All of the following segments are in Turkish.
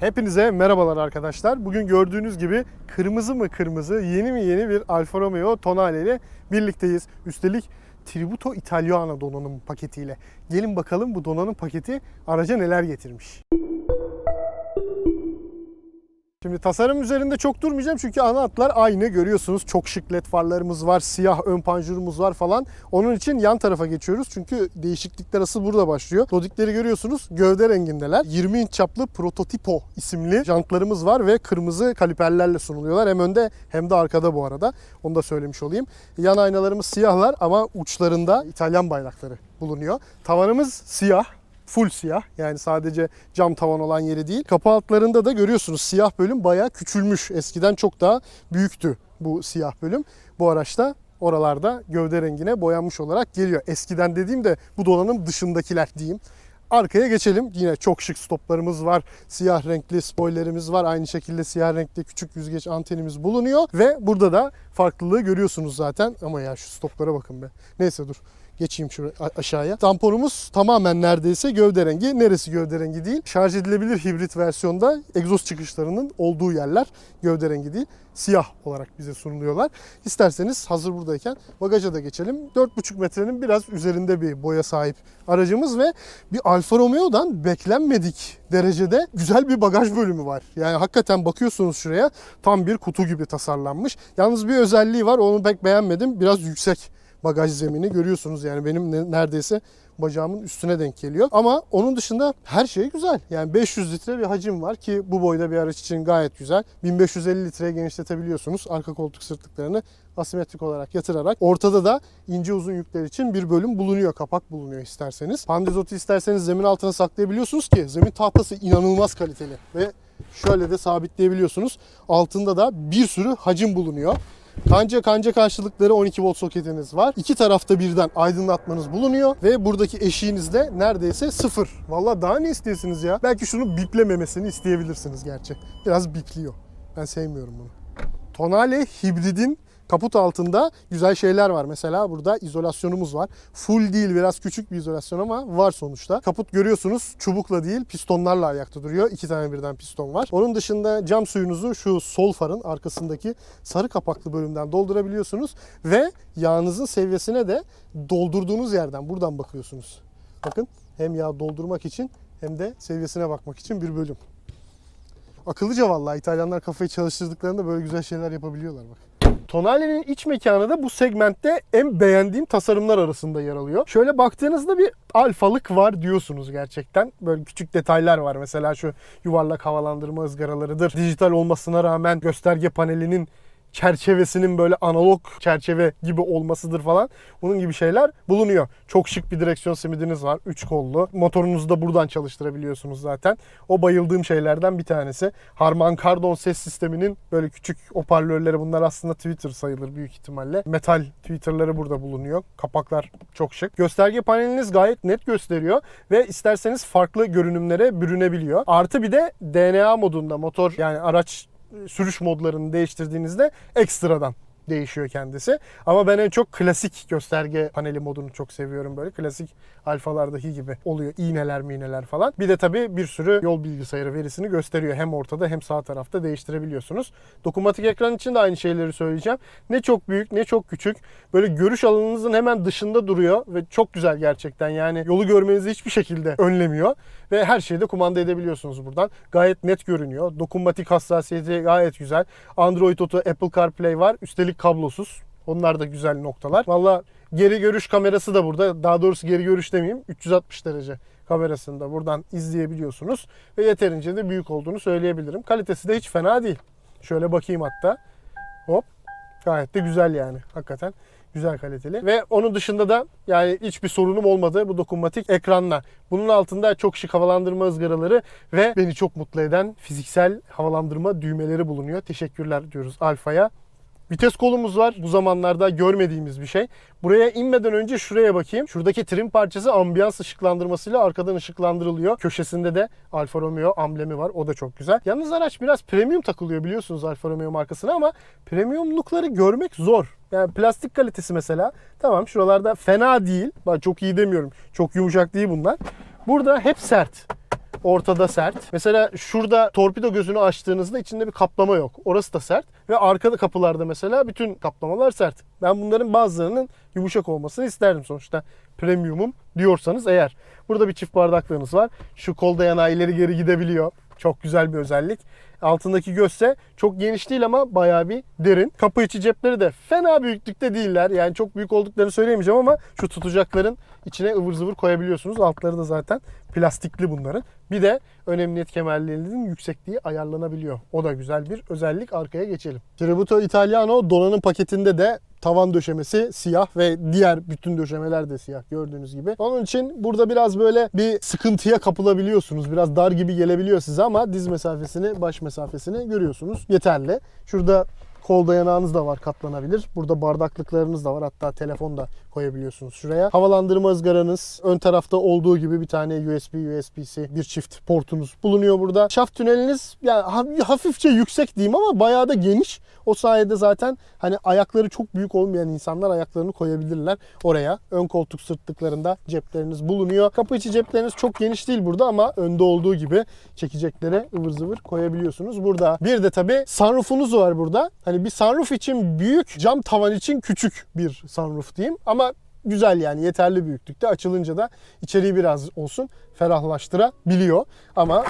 Hepinize merhabalar arkadaşlar. Bugün gördüğünüz gibi kırmızı mı kırmızı, yeni mi yeni bir Alfa Romeo Tonale ile birlikteyiz. Üstelik Tributo Italiano donanım paketiyle. Gelin bakalım bu donanım paketi araca neler getirmiş. Şimdi tasarım üzerinde çok durmayacağım çünkü ana hatlar aynı görüyorsunuz. Çok şık led farlarımız var, siyah ön panjurumuz var falan. Onun için yan tarafa geçiyoruz çünkü değişiklikler asıl burada başlıyor. Dodikleri görüyorsunuz gövde rengindeler. 20 inç çaplı Prototipo isimli jantlarımız var ve kırmızı kaliperlerle sunuluyorlar. Hem önde hem de arkada bu arada. Onu da söylemiş olayım. Yan aynalarımız siyahlar ama uçlarında İtalyan bayrakları bulunuyor. Tavanımız siyah full siyah. Yani sadece cam tavan olan yeri değil. Kapı altlarında da görüyorsunuz siyah bölüm bayağı küçülmüş. Eskiden çok daha büyüktü bu siyah bölüm. Bu araçta oralarda gövde rengine boyanmış olarak geliyor. Eskiden dediğimde bu donanım dışındakiler diyeyim. Arkaya geçelim. Yine çok şık stoplarımız var. Siyah renkli spoilerimiz var. Aynı şekilde siyah renkli küçük yüzgeç antenimiz bulunuyor. Ve burada da farklılığı görüyorsunuz zaten. Ama ya şu stoplara bakın be. Neyse dur. Geçeyim şuraya aşağıya. Tamponumuz tamamen neredeyse gövde rengi. Neresi gövde rengi değil? Şarj edilebilir hibrit versiyonda egzoz çıkışlarının olduğu yerler gövde rengi değil. Siyah olarak bize sunuluyorlar. İsterseniz hazır buradayken bagaja da geçelim. 4,5 metrenin biraz üzerinde bir boya sahip aracımız ve bir Alfa Romeo'dan beklenmedik derecede güzel bir bagaj bölümü var. Yani hakikaten bakıyorsunuz şuraya tam bir kutu gibi tasarlanmış. Yalnız bir özelliği var onu pek beğenmedim. Biraz yüksek bagaj zemini görüyorsunuz yani benim ne- neredeyse bacağımın üstüne denk geliyor. Ama onun dışında her şey güzel. Yani 500 litre bir hacim var ki bu boyda bir araç için gayet güzel. 1550 litreye genişletebiliyorsunuz arka koltuk sırtlıklarını asimetrik olarak yatırarak. Ortada da ince uzun yükler için bir bölüm bulunuyor. Kapak bulunuyor isterseniz. Pandizotu isterseniz zemin altına saklayabiliyorsunuz ki zemin tahtası inanılmaz kaliteli ve şöyle de sabitleyebiliyorsunuz. Altında da bir sürü hacim bulunuyor. Kanca kanca karşılıkları 12 volt soketiniz var. İki tarafta birden aydınlatmanız bulunuyor ve buradaki eşiğiniz de neredeyse sıfır. Valla daha ne istiyorsunuz ya? Belki şunu biplememesini isteyebilirsiniz gerçi. Biraz bipliyor. Ben sevmiyorum bunu. Tonale hibridin kaput altında güzel şeyler var. Mesela burada izolasyonumuz var. Full değil biraz küçük bir izolasyon ama var sonuçta. Kaput görüyorsunuz çubukla değil pistonlarla ayakta duruyor. İki tane birden piston var. Onun dışında cam suyunuzu şu sol farın arkasındaki sarı kapaklı bölümden doldurabiliyorsunuz. Ve yağınızın seviyesine de doldurduğunuz yerden buradan bakıyorsunuz. Bakın hem yağ doldurmak için hem de seviyesine bakmak için bir bölüm. Akıllıca vallahi İtalyanlar kafayı çalıştırdıklarında böyle güzel şeyler yapabiliyorlar bak. Tonale'nin iç mekanı da bu segmentte en beğendiğim tasarımlar arasında yer alıyor. Şöyle baktığınızda bir alfalık var diyorsunuz gerçekten. Böyle küçük detaylar var. Mesela şu yuvarlak havalandırma ızgaralarıdır. Dijital olmasına rağmen gösterge panelinin çerçevesinin böyle analog çerçeve gibi olmasıdır falan. Bunun gibi şeyler bulunuyor. Çok şık bir direksiyon simidiniz var. 3 kollu. Motorunuzu da buradan çalıştırabiliyorsunuz zaten. O bayıldığım şeylerden bir tanesi. Harman Kardon ses sisteminin böyle küçük hoparlörleri bunlar aslında Twitter sayılır büyük ihtimalle. Metal Twitter'ları burada bulunuyor. Kapaklar çok şık. Gösterge paneliniz gayet net gösteriyor ve isterseniz farklı görünümlere bürünebiliyor. Artı bir de DNA modunda motor yani araç sürüş modlarını değiştirdiğinizde ekstradan değişiyor kendisi. Ama ben en çok klasik gösterge paneli modunu çok seviyorum böyle. Klasik alfalardaki gibi oluyor. İğneler miğneler falan. Bir de tabii bir sürü yol bilgisayarı verisini gösteriyor. Hem ortada hem sağ tarafta değiştirebiliyorsunuz. Dokunmatik ekran için de aynı şeyleri söyleyeceğim. Ne çok büyük ne çok küçük. Böyle görüş alanınızın hemen dışında duruyor ve çok güzel gerçekten. Yani yolu görmenizi hiçbir şekilde önlemiyor ve her şeyi de kumanda edebiliyorsunuz buradan. Gayet net görünüyor. Dokunmatik hassasiyeti gayet güzel. Android Auto, Apple CarPlay var. Üstelik kablosuz. Onlar da güzel noktalar. Valla geri görüş kamerası da burada. Daha doğrusu geri görüş demeyeyim. 360 derece kamerasını da buradan izleyebiliyorsunuz. Ve yeterince de büyük olduğunu söyleyebilirim. Kalitesi de hiç fena değil. Şöyle bakayım hatta. Hop. Gayet de güzel yani. Hakikaten güzel kaliteli. Ve onun dışında da yani hiçbir sorunum olmadı bu dokunmatik ekranla. Bunun altında çok şık havalandırma ızgaraları ve beni çok mutlu eden fiziksel havalandırma düğmeleri bulunuyor. Teşekkürler diyoruz Alfa'ya. Vites kolumuz var. Bu zamanlarda görmediğimiz bir şey. Buraya inmeden önce şuraya bakayım. Şuradaki trim parçası ambiyans ışıklandırmasıyla arkadan ışıklandırılıyor. Köşesinde de Alfa Romeo amblemi var. O da çok güzel. Yalnız araç biraz premium takılıyor biliyorsunuz Alfa Romeo markasına ama premiumlukları görmek zor. Yani plastik kalitesi mesela tamam şuralarda fena değil. Bak çok iyi demiyorum. Çok yumuşak değil bunlar. Burada hep sert. Ortada sert. Mesela şurada torpido gözünü açtığınızda içinde bir kaplama yok. Orası da sert. Ve arkada kapılarda mesela bütün kaplamalar sert. Ben bunların bazılarının yumuşak olmasını isterdim sonuçta. Premiumum diyorsanız eğer. Burada bir çift bardaklığınız var. Şu kol dayanağı ileri geri gidebiliyor. Çok güzel bir özellik. Altındaki gözse çok geniş değil ama bayağı bir derin. Kapı içi cepleri de fena büyüklükte değiller. Yani çok büyük olduklarını söyleyemeyeceğim ama şu tutacakların içine ıvır zıvır koyabiliyorsunuz. Altları da zaten plastikli bunların. Bir de ön emniyet kemerlerinin yüksekliği ayarlanabiliyor. O da güzel bir özellik. Arkaya geçelim. Tributo Italiano donanım paketinde de tavan döşemesi siyah ve diğer bütün döşemeler de siyah gördüğünüz gibi. Onun için burada biraz böyle bir sıkıntıya kapılabiliyorsunuz. Biraz dar gibi gelebiliyor size ama diz mesafesini, baş mesafesini görüyorsunuz. Yeterli. Şurada Kol dayanağınız da var katlanabilir. Burada bardaklıklarınız da var. Hatta telefon da koyabiliyorsunuz şuraya. Havalandırma ızgaranız ön tarafta olduğu gibi bir tane USB, USB-C bir çift portunuz bulunuyor burada. Şaft tüneliniz yani hafifçe yüksek diyeyim ama bayağı da geniş. O sayede zaten hani ayakları çok büyük olmayan insanlar ayaklarını koyabilirler oraya. Ön koltuk sırtlıklarında cepleriniz bulunuyor. Kapı içi cepleriniz çok geniş değil burada ama önde olduğu gibi çekeceklere ıvır zıvır koyabiliyorsunuz. Burada bir de tabii sunroofunuz var burada. Hani bir sunroof için büyük, cam tavan için küçük bir sunroof diyeyim. Ama güzel yani yeterli büyüklükte. Açılınca da içeriği biraz olsun ferahlaştırabiliyor. Ama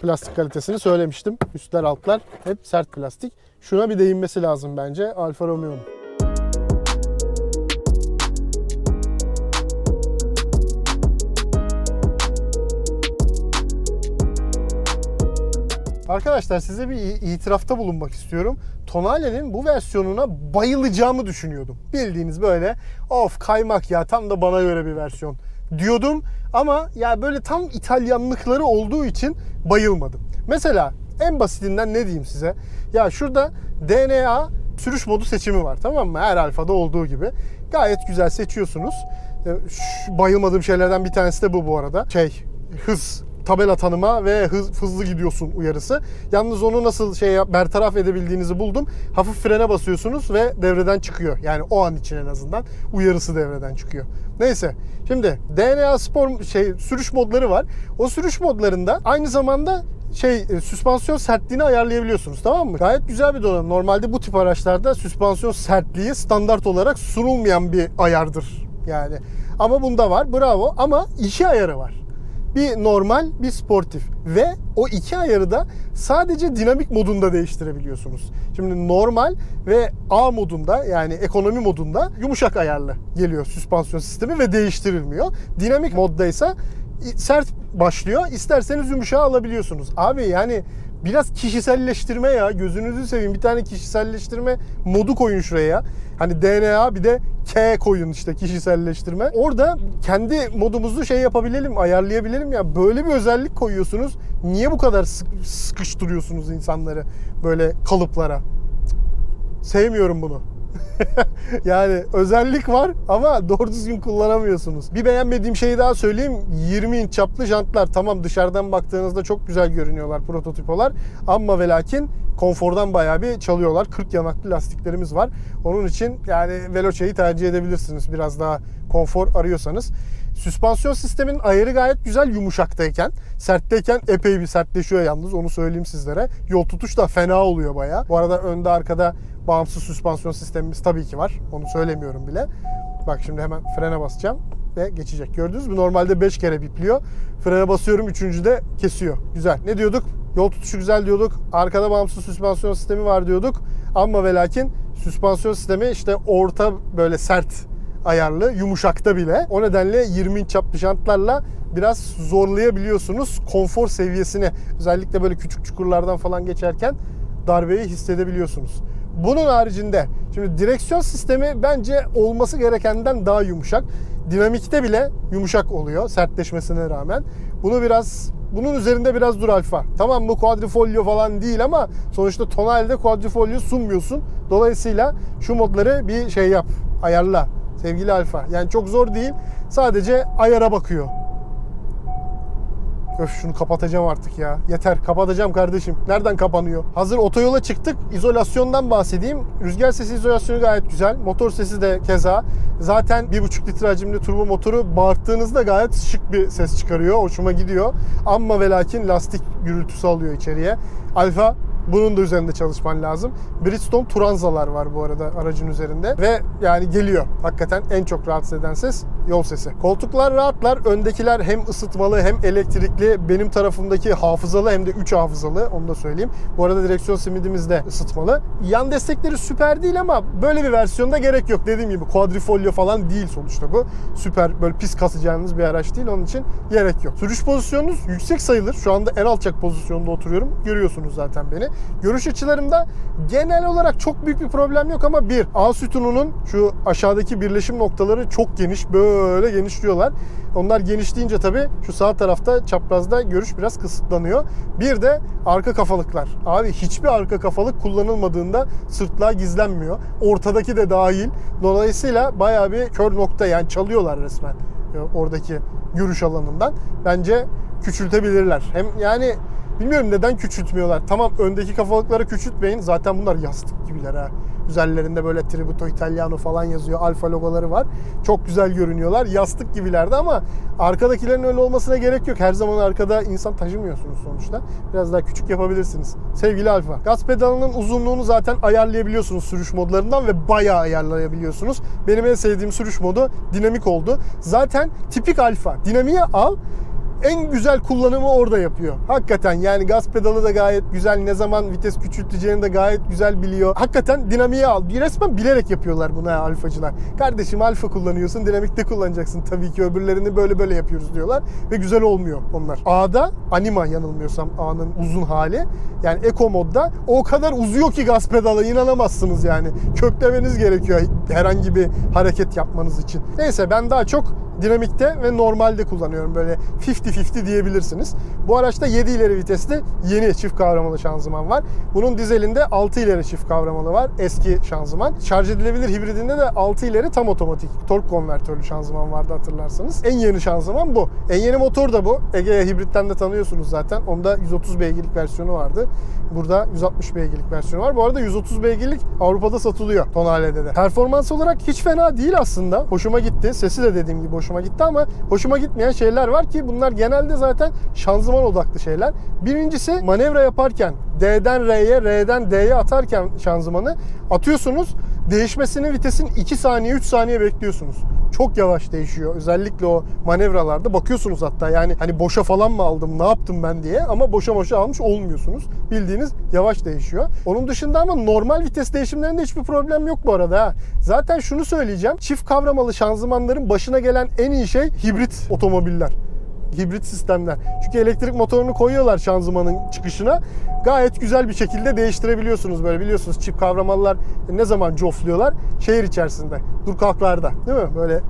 plastik kalitesini söylemiştim. Üstler altlar hep sert plastik. Şuna bir değinmesi lazım bence Alfa Romeo'nun. Arkadaşlar size bir itirafta bulunmak istiyorum. Tonale'nin bu versiyonuna bayılacağımı düşünüyordum. Bildiğiniz böyle of kaymak ya tam da bana göre bir versiyon diyordum. Ama ya böyle tam İtalyanlıkları olduğu için bayılmadım. Mesela en basitinden ne diyeyim size? Ya şurada DNA sürüş modu seçimi var tamam mı? Her alfada olduğu gibi. Gayet güzel seçiyorsunuz. Şu bayılmadığım şeylerden bir tanesi de bu bu arada. Şey hız tabela tanıma ve hız, hızlı gidiyorsun uyarısı. Yalnız onu nasıl şey bertaraf edebildiğinizi buldum. Hafif frene basıyorsunuz ve devreden çıkıyor. Yani o an için en azından uyarısı devreden çıkıyor. Neyse. Şimdi DNA spor şey sürüş modları var. O sürüş modlarında aynı zamanda şey e, süspansiyon sertliğini ayarlayabiliyorsunuz tamam mı? Gayet güzel bir donanım. Normalde bu tip araçlarda süspansiyon sertliği standart olarak sunulmayan bir ayardır yani. Ama bunda var. Bravo. Ama iki ayarı var bir normal, bir sportif ve o iki ayarı da sadece dinamik modunda değiştirebiliyorsunuz. Şimdi normal ve A modunda yani ekonomi modunda yumuşak ayarlı geliyor süspansiyon sistemi ve değiştirilmiyor. Dinamik modda ise sert başlıyor. İsterseniz yumuşağı alabiliyorsunuz. Abi yani biraz kişiselleştirme ya. Gözünüzü seveyim. Bir tane kişiselleştirme modu koyun şuraya. Hani DNA bir de K koyun işte kişiselleştirme. Orada kendi modumuzu şey yapabilelim, ayarlayabilelim ya. Böyle bir özellik koyuyorsunuz. Niye bu kadar sıkıştırıyorsunuz insanları böyle kalıplara? Sevmiyorum bunu. yani özellik var ama doğru düzgün kullanamıyorsunuz. Bir beğenmediğim şeyi daha söyleyeyim. 20 inç çaplı jantlar. Tamam dışarıdan baktığınızda çok güzel görünüyorlar prototipolar. Ama ve lakin konfordan bayağı bir çalıyorlar. 40 yanaklı lastiklerimiz var. Onun için yani Veloce'yi tercih edebilirsiniz. Biraz daha konfor arıyorsanız. Süspansiyon sistemin ayarı gayet güzel yumuşaktayken. Sertteyken epey bir sertleşiyor yalnız onu söyleyeyim sizlere. Yol tutuş da fena oluyor baya. Bu arada önde arkada bağımsız süspansiyon sistemimiz tabii ki var. Onu söylemiyorum bile. Bak şimdi hemen frene basacağım ve geçecek. Gördünüz mü? Normalde 5 kere bipliyor. Frene basıyorum. Üçüncüde kesiyor. Güzel. Ne diyorduk? Yol tutuşu güzel diyorduk. Arkada bağımsız süspansiyon sistemi var diyorduk. Ama ve lakin süspansiyon sistemi işte orta böyle sert ayarlı, yumuşakta bile. O nedenle 20 inç çaplı jantlarla biraz zorlayabiliyorsunuz konfor seviyesini. Özellikle böyle küçük çukurlardan falan geçerken darbeyi hissedebiliyorsunuz. Bunun haricinde şimdi direksiyon sistemi bence olması gerekenden daha yumuşak. Dinamikte bile yumuşak oluyor sertleşmesine rağmen. Bunu biraz bunun üzerinde biraz dur alfa. Tamam bu quadrifolio falan değil ama sonuçta tonalde quadrifolio sunmuyorsun. Dolayısıyla şu modları bir şey yap, ayarla sevgili alfa. Yani çok zor değil. Sadece ayara bakıyor. Öf şunu kapatacağım artık ya. Yeter kapatacağım kardeşim. Nereden kapanıyor? Hazır otoyola çıktık. İzolasyondan bahsedeyim. Rüzgar sesi izolasyonu gayet güzel. Motor sesi de keza. Zaten 1.5 litre hacimli turbo motoru bağırttığınızda gayet şık bir ses çıkarıyor. Hoşuma gidiyor. Amma ve lakin lastik gürültüsü alıyor içeriye. Alfa bunun da üzerinde çalışman lazım. Bridgestone Turanzalar var bu arada aracın üzerinde ve yani geliyor. Hakikaten en çok rahatsız eden ses yol sesi. Koltuklar rahatlar. Öndekiler hem ısıtmalı hem elektrikli. Benim tarafımdaki hafızalı hem de 3 hafızalı. Onu da söyleyeyim. Bu arada direksiyon simidimiz de ısıtmalı. Yan destekleri süper değil ama böyle bir versiyonda gerek yok. Dediğim gibi quadrifolio falan değil sonuçta bu. Süper böyle pis kasacağınız bir araç değil. Onun için gerek yok. Sürüş pozisyonunuz yüksek sayılır. Şu anda en alçak pozisyonda oturuyorum. Görüyorsunuz zaten beni. Görüş açılarımda genel olarak çok büyük bir problem yok ama bir A sütununun şu aşağıdaki birleşim noktaları çok geniş. Böyle genişliyorlar. Onlar genişleyince tabii şu sağ tarafta çaprazda görüş biraz kısıtlanıyor. Bir de arka kafalıklar. Abi hiçbir arka kafalık kullanılmadığında sırtlığa gizlenmiyor. Ortadaki de dahil. Dolayısıyla bayağı bir kör nokta yani çalıyorlar resmen e, oradaki görüş alanından. Bence küçültebilirler. Hem yani bilmiyorum neden küçültmüyorlar. Tamam öndeki kafalıkları küçültmeyin. Zaten bunlar yastık gibiler ha. Üzerlerinde böyle Tributo Italiano falan yazıyor. Alfa logoları var. Çok güzel görünüyorlar. Yastık gibilerdi ama arkadakilerin öyle olmasına gerek yok. Her zaman arkada insan taşımıyorsunuz sonuçta. Biraz daha küçük yapabilirsiniz. Sevgili Alfa. Gaz pedalının uzunluğunu zaten ayarlayabiliyorsunuz sürüş modlarından ve bayağı ayarlayabiliyorsunuz. Benim en sevdiğim sürüş modu dinamik oldu. Zaten tipik Alfa. Dinamiğe al en güzel kullanımı orada yapıyor. Hakikaten yani gaz pedalı da gayet güzel. Ne zaman vites küçülteceğini de gayet güzel biliyor. Hakikaten dinamiğe al. Bir resmen bilerek yapıyorlar bunu ha, alfacılar. Kardeşim alfa kullanıyorsun dinamikte kullanacaksın. Tabii ki öbürlerini böyle böyle yapıyoruz diyorlar. Ve güzel olmuyor onlar. A'da anima yanılmıyorsam A'nın uzun hali. Yani Eco modda o kadar uzuyor ki gaz pedalı inanamazsınız yani. Köklemeniz gerekiyor herhangi bir hareket yapmanız için. Neyse ben daha çok dinamikte ve normalde kullanıyorum. Böyle 50-50 diyebilirsiniz. Bu araçta 7 ileri vitesli yeni çift kavramalı şanzıman var. Bunun dizelinde 6 ileri çift kavramalı var. Eski şanzıman. Şarj edilebilir hibridinde de 6 ileri tam otomatik tork konvertörlü şanzıman vardı hatırlarsanız. En yeni şanzıman bu. En yeni motor da bu. Egea hibritten de tanıyorsunuz zaten. Onda 130 beygirlik versiyonu vardı. Burada 160 beygirlik versiyonu var. Bu arada 130 beygirlik Avrupa'da satılıyor Tonale'de de. Performans olarak hiç fena değil aslında. Hoşuma gitti. Sesi de dediğim gibi hoşuma gitti ama hoşuma gitmeyen şeyler var ki bunlar genelde zaten şanzıman odaklı şeyler. Birincisi manevra yaparken D'den R'ye, R'den D'ye atarken şanzımanı atıyorsunuz. Değişmesini vitesin 2 saniye 3 saniye bekliyorsunuz. Çok yavaş değişiyor. Özellikle o manevralarda bakıyorsunuz hatta yani hani boşa falan mı aldım ne yaptım ben diye ama boşa boşa almış olmuyorsunuz. Bildiğiniz yavaş değişiyor. Onun dışında ama normal vites değişimlerinde hiçbir problem yok bu arada. Zaten şunu söyleyeceğim. Çift kavramalı şanzımanların başına gelen en iyi şey hibrit otomobiller hibrit sistemler. Çünkü elektrik motorunu koyuyorlar şanzımanın çıkışına. Gayet güzel bir şekilde değiştirebiliyorsunuz böyle biliyorsunuz çift kavramalılar ne zaman cofluyorlar? Şehir içerisinde, dur kalklarda değil mi? Böyle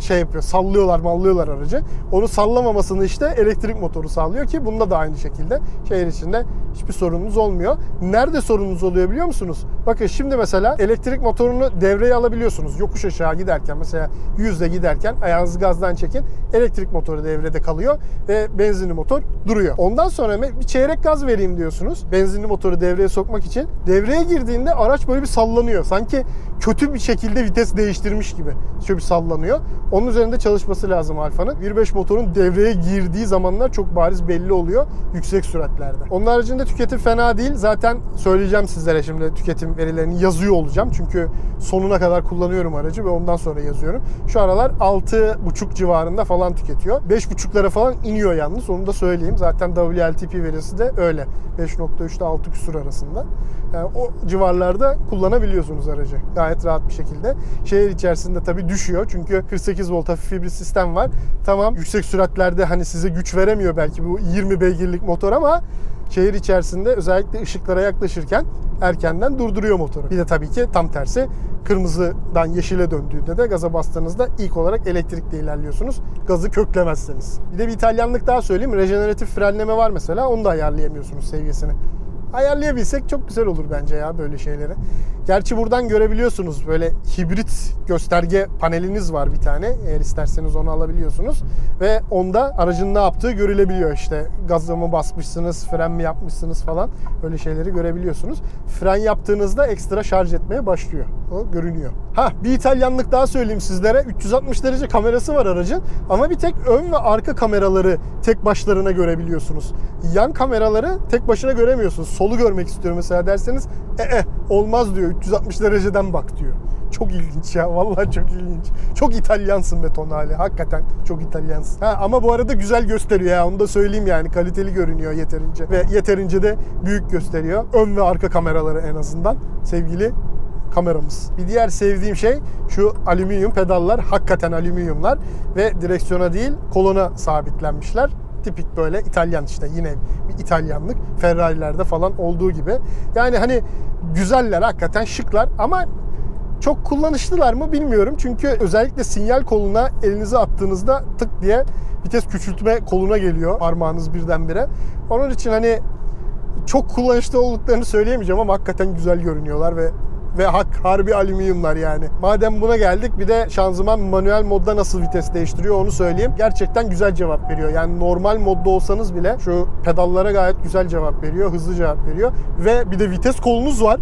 şey yapıyor, sallıyorlar, mallıyorlar aracı. Onu sallamamasını işte elektrik motoru sağlıyor ki bunda da aynı şekilde şehir içinde hiçbir sorununuz olmuyor. Nerede sorununuz oluyor biliyor musunuz? Bakın şimdi mesela elektrik motorunu devreye alabiliyorsunuz. Yokuş aşağı giderken mesela yüzde giderken ayağınızı gazdan çekin. Elektrik motoru devrede kalıyor ve benzinli motor duruyor. Ondan sonra bir çeyrek gaz vereyim diyorsunuz. Benzinli motoru devreye sokmak için. Devreye girdiğinde araç böyle bir sallanıyor. Sanki kötü bir şekilde vites değiştirmiş gibi. Şöyle bir sallanıyor. Onun üzerinde çalışması lazım Alfa'nın. 1.5 motorun devreye girdiği zamanlar çok bariz belli oluyor yüksek süratlerde. Onun haricinde tüketim fena değil. Zaten söyleyeceğim sizlere şimdi tüketim verilerini yazıyor olacağım. Çünkü sonuna kadar kullanıyorum aracı ve ondan sonra yazıyorum. Şu aralar 6.5 civarında falan tüketiyor. 5.5'lara falan iniyor yalnız. Onu da söyleyeyim. Zaten WLTP verisi de öyle. 5.3 ile 6 küsur arasında. Yani o civarlarda kullanabiliyorsunuz aracı. Gayet rahat bir şekilde. Şehir içerisinde tabii düşüyor. Çünkü 48 volt hafif hibrit sistem var. Tamam yüksek süratlerde hani size güç veremiyor belki bu 20 beygirlik motor ama şehir içerisinde özellikle ışıklara yaklaşırken erkenden durduruyor motoru. Bir de tabii ki tam tersi kırmızıdan yeşile döndüğünde de gaza bastığınızda ilk olarak elektrikle ilerliyorsunuz. Gazı köklemezseniz. Bir de bir İtalyanlık daha söyleyeyim. Rejeneratif frenleme var mesela. Onu da ayarlayamıyorsunuz seviyesini. Ayarlayabilsek çok güzel olur bence ya böyle şeyleri. Gerçi buradan görebiliyorsunuz böyle hibrit gösterge paneliniz var bir tane. Eğer isterseniz onu alabiliyorsunuz. Ve onda aracın ne yaptığı görülebiliyor işte. Gaza mı basmışsınız, fren mi yapmışsınız falan. Öyle şeyleri görebiliyorsunuz. Fren yaptığınızda ekstra şarj etmeye başlıyor. O görünüyor. Ha bir İtalyanlık daha söyleyeyim sizlere. 360 derece kamerası var aracın. Ama bir tek ön ve arka kameraları tek başlarına görebiliyorsunuz. Yan kameraları tek başına göremiyorsunuz. Solu görmek istiyorum mesela derseniz e, e olmaz diyor. 360 dereceden bak diyor. Çok ilginç ya. Vallahi çok ilginç. Çok İtalyansın be Tonali. Hakikaten çok İtalyansın. Ha, ama bu arada güzel gösteriyor ya. Onu da söyleyeyim yani. Kaliteli görünüyor yeterince. Ve yeterince de büyük gösteriyor. Ön ve arka kameraları en azından. Sevgili kameramız. Bir diğer sevdiğim şey şu alüminyum pedallar. Hakikaten alüminyumlar ve direksiyona değil kolona sabitlenmişler. Tipik böyle İtalyan işte yine bir İtalyanlık Ferrari'lerde falan olduğu gibi. Yani hani güzeller hakikaten şıklar ama çok kullanışlılar mı bilmiyorum. Çünkü özellikle sinyal koluna elinizi attığınızda tık diye vites küçültme koluna geliyor parmağınız birdenbire. Onun için hani çok kullanışlı olduklarını söyleyemeyeceğim ama hakikaten güzel görünüyorlar ve ve hak harbi alüminyumlar yani. Madem buna geldik bir de şanzıman manuel modda nasıl vites değiştiriyor onu söyleyeyim. Gerçekten güzel cevap veriyor. Yani normal modda olsanız bile şu pedallara gayet güzel cevap veriyor. Hızlı cevap veriyor. Ve bir de vites kolunuz var.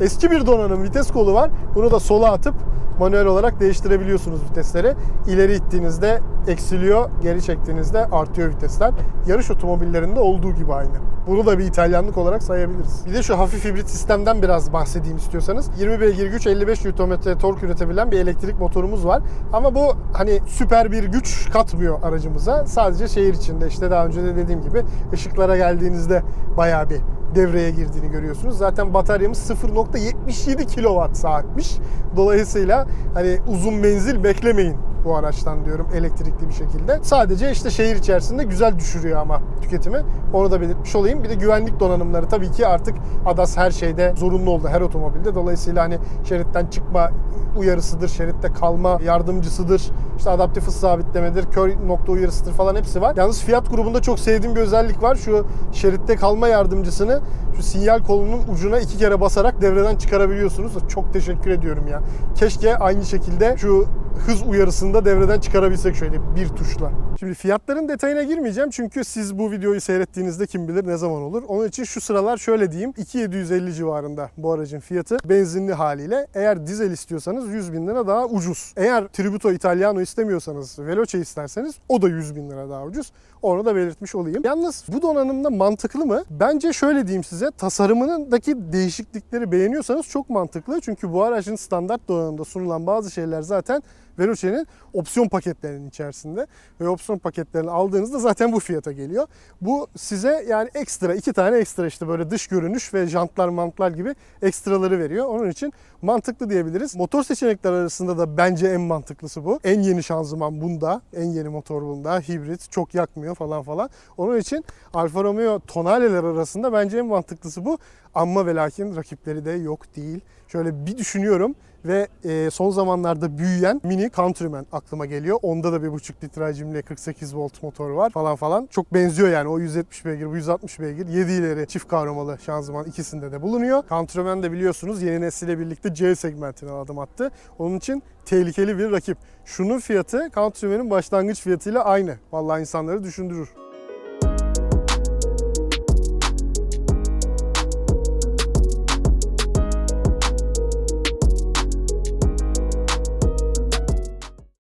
Eski bir donanım vites kolu var. Bunu da sola atıp manuel olarak değiştirebiliyorsunuz vitesleri. İleri ittiğinizde eksiliyor, geri çektiğinizde artıyor vitesler. Yarış otomobillerinde olduğu gibi aynı. Bunu da bir İtalyanlık olarak sayabiliriz. Bir de şu hafif hibrit sistemden biraz bahsedeyim istiyorsanız. 20 beygir güç, 55 Nm tork üretebilen bir elektrik motorumuz var. Ama bu hani süper bir güç katmıyor aracımıza. Sadece şehir içinde işte daha önce de dediğim gibi ışıklara geldiğinizde bayağı bir devreye girdiğini görüyorsunuz. Zaten bataryamız 0.77 kWh saatmiş. Dolayısıyla hani uzun menzil beklemeyin bu araçtan diyorum elektrikli bir şekilde. Sadece işte şehir içerisinde güzel düşürüyor ama tüketimi. Onu da belirtmiş olayım. Bir de güvenlik donanımları tabii ki artık ADAS her şeyde zorunlu oldu her otomobilde. Dolayısıyla hani şeritten çıkma uyarısıdır, şeritte kalma yardımcısıdır, işte adaptif hız sabitlemedir, kör nokta uyarısıdır falan hepsi var. Yalnız Fiat grubunda çok sevdiğim bir özellik var. Şu şeritte kalma yardımcısını şu sinyal kolunun ucuna iki kere basarak devreden çıkarabiliyorsunuz. Çok teşekkür ediyorum ya. Keşke aynı şekilde şu hız uyarısını da devreden çıkarabilsek şöyle bir tuşla. Şimdi fiyatların detayına girmeyeceğim çünkü siz bu videoyu seyrettiğinizde kim bilir ne zaman olur. Onun için şu sıralar şöyle diyeyim 2750 civarında bu aracın fiyatı benzinli haliyle. Eğer dizel istiyorsanız 100 bin lira daha ucuz. Eğer Tributo Italiano istemiyorsanız Veloce isterseniz o da 100 bin lira daha ucuz. Onu da belirtmiş olayım. Yalnız bu donanımda mantıklı mı? Bence şöyle diyeyim size. Tasarımındaki değişiklikleri beğeniyorsanız çok mantıklı. Çünkü bu aracın standart donanımda sunulan bazı şeyler zaten Veloce'nin opsiyon paketlerinin içerisinde. Ve opsiyon paketlerini aldığınızda zaten bu fiyata geliyor. Bu size yani ekstra iki tane ekstra işte böyle dış görünüş ve jantlar mantlar gibi ekstraları veriyor. Onun için mantıklı diyebiliriz. Motor seçenekleri arasında da bence en mantıklısı bu. En yeni şanzıman bunda. En yeni motor bunda. Hibrit çok yakmıyor falan falan. Onun için Alfa Romeo tonaleler arasında bence en mantıklısı bu. Amma ve lakin rakipleri de yok değil. Şöyle bir düşünüyorum ve e, son zamanlarda büyüyen Mini Countryman aklıma geliyor. Onda da 1.5 litre hacimli 48 volt motor var falan falan. Çok benziyor yani o 170 beygir bu 160 beygir. 7 ileri çift kavramalı şanzıman ikisinde de bulunuyor. Countryman de biliyorsunuz yeni nesille birlikte C segmentine adım attı. Onun için tehlikeli bir rakip. Şunun fiyatı Countryman'in başlangıç fiyatıyla aynı. Vallahi insanları düşündürür.